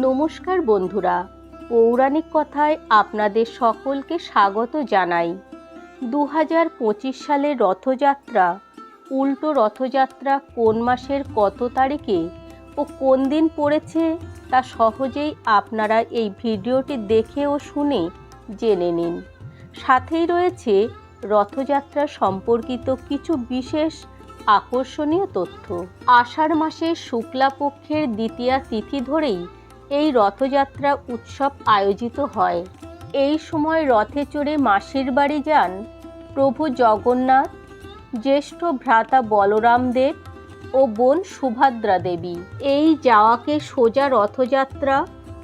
নমস্কার বন্ধুরা, পৌরাণিক কথায় আপনাদের সকলকে স্বাগত জানাই। দু হাজার পঁচিশ সালের রথযাত্রা, উল্টো রথযাত্রা কোন মাসের কত তারিখে ও কোন দিন পড়েছে তা সহজেই আপনারা এই ভিডিওটি দেখে ও শুনে জেনে নিন। সাথেই রয়েছে রথযাত্রা সম্পর্কিত কিছু বিশেষ আকর্ষণীয় তথ্য। আষাঢ় মাসের শুক্লা পক্ষের দ্বিতীয়া তিথি ধরেই এই রথযাত্রা উৎসব আয়োজিত হয়। এই সময় রথে চড়ে মাসির বাড়ি যান প্রভু জগন্নাথ, জ্যেষ্ঠ ভ্রাতা বলরাম দেব ও বোন সুভদ্রা দেবী। এই যাওয়াকে সোজা রথযাত্রা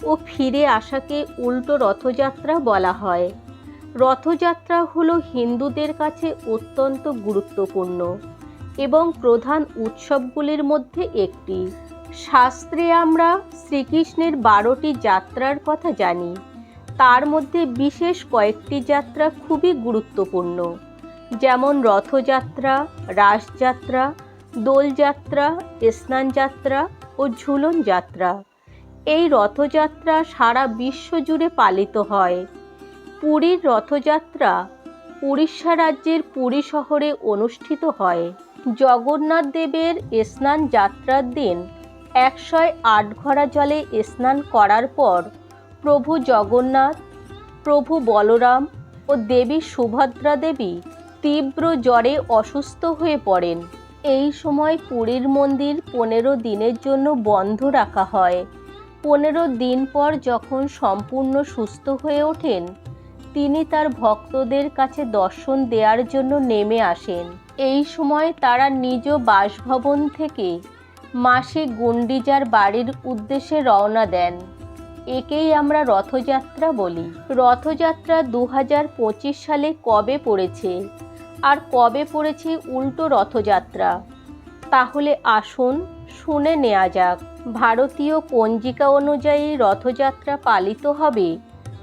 ও ফিরে আসাকে উল্টো রথযাত্রা বলা হয়। রথযাত্রা হলো হিন্দুদের কাছে অত্যন্ত গুরুত্বপূর্ণ এবং প্রধান উৎসবগুলির মধ্যে একটি। শাস্ত্রে আমরা শ্রীকৃষ্ণের বারোটি যাত্রার কথা জানি। তার মধ্যে বিশেষ কয়েকটি যাত্রা খুবই গুরুত্বপূর্ণ। যেমন রথযাত্রা, রাসযাত্রা, দোলযাত্রা, স্নানযাত্রা ও ঝুলন যাত্রা এই রথযাত্রা সারা বিশ্ব জুড়ে পালিত হয়। পুরীর রথযাত্রা উড়িষ্যা রাজ্যের পুরী শহরে অনুষ্ঠিত হয়। জগন্নাথ দেবের স্নান যাত্রার দিন একশয় আট ঘড়া জলে স্নান করার পর প্রভু জগন্নাথ, প্রভু বলরাম ও দেবী সুভদ্রা দেবী তীব্র জ্বরে অসুস্থ হয়ে পড়েন। এই সময় পুরীর মন্দির পনেরো দিনের জন্য বন্ধ রাখা হয়। পনেরো দিন পর যখন সম্পূর্ণ সুস্থ হয়ে ওঠেন, তিনি তার ভক্তদের কাছে দর্শন দেওয়ার জন্য নেমে আসেন। এই সময় তারা নিজ বাসভবন থেকে মাসে গুন্ডিজার বাড়ির উদ্দেশ্যে রওনা দেন। একেই আমরা রথযাত্রা বলি। রথযাত্রা দু হাজার পঁচিশ সালে কবে পড়েছে? আর কবে পড়েছে উল্টো রথযাত্রা? তাহলে আসুন, শুনে নেওয়া যাক, ভারতীয় পঞ্জিকা অনুযায়ী রথযাত্রা পালিত হবে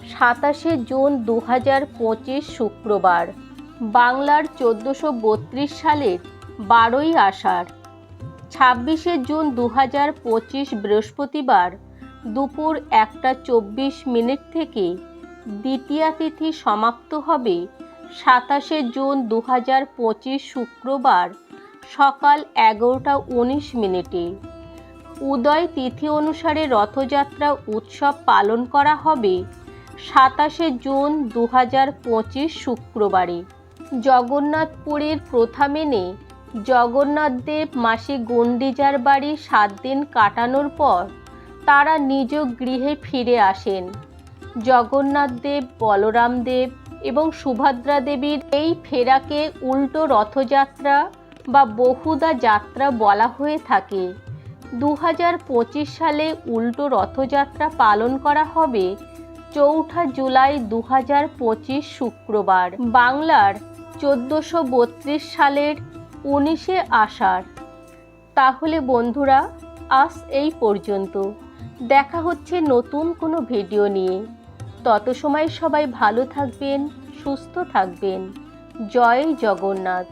সাতাশে জুন দু হাজার পঁচিশ শুক্রবার, বাংলার চোদ্দোশো সালের বারোই আষাঢ়। ছাব্বিশে জুন দু হাজার পঁচিশ বৃহস্পতিবার দুপুর একটা চব্বিশ মিনিট থেকে দ্বিতীয়া তিথি সমাপ্ত হবে। সাতাশে জুন দু হাজার পঁচিশ শুক্রবার সকাল এগারোটা উনিশ মিনিটে। উদয় তিথি অনুসারে রথযাত্রা উৎসব পালন করা হবে সাতাশে জুন দু হাজার পঁচিশ শুক্রবারে। জগন্নাথপুরের প্রথা মেনে জগন্নাথদেব মাসে গণ্ডিজার বাড়ি সাত দিন কাটানোর পর তারা নিজ গৃহে ফিরে আসেন। জগন্নাথদেব, বলরামদেব এবং সুভদ্রা দেবীর এই ফেরাকে উল্টো রথযাত্রা বা বহুদা যাত্রা বলা হয়ে থাকে। দু হাজার পঁচিশ সালে উল্টো রথযাত্রা পালন করা হবে চৌঠা জুলাই দু হাজার পঁচিশ শুক্রবার। বাংলার চোদ্দোশো সালের উনিশে আষাঢ়। তাহলে বন্ধুরা, আজ এই পর্যন্ত। দেখা হচ্ছে নতুন কোনো ভিডিও নিয়ে। তত সময় সবাই ভালো থাকবেন, সুস্থ থাকবেন। জয় জগন্নাথ।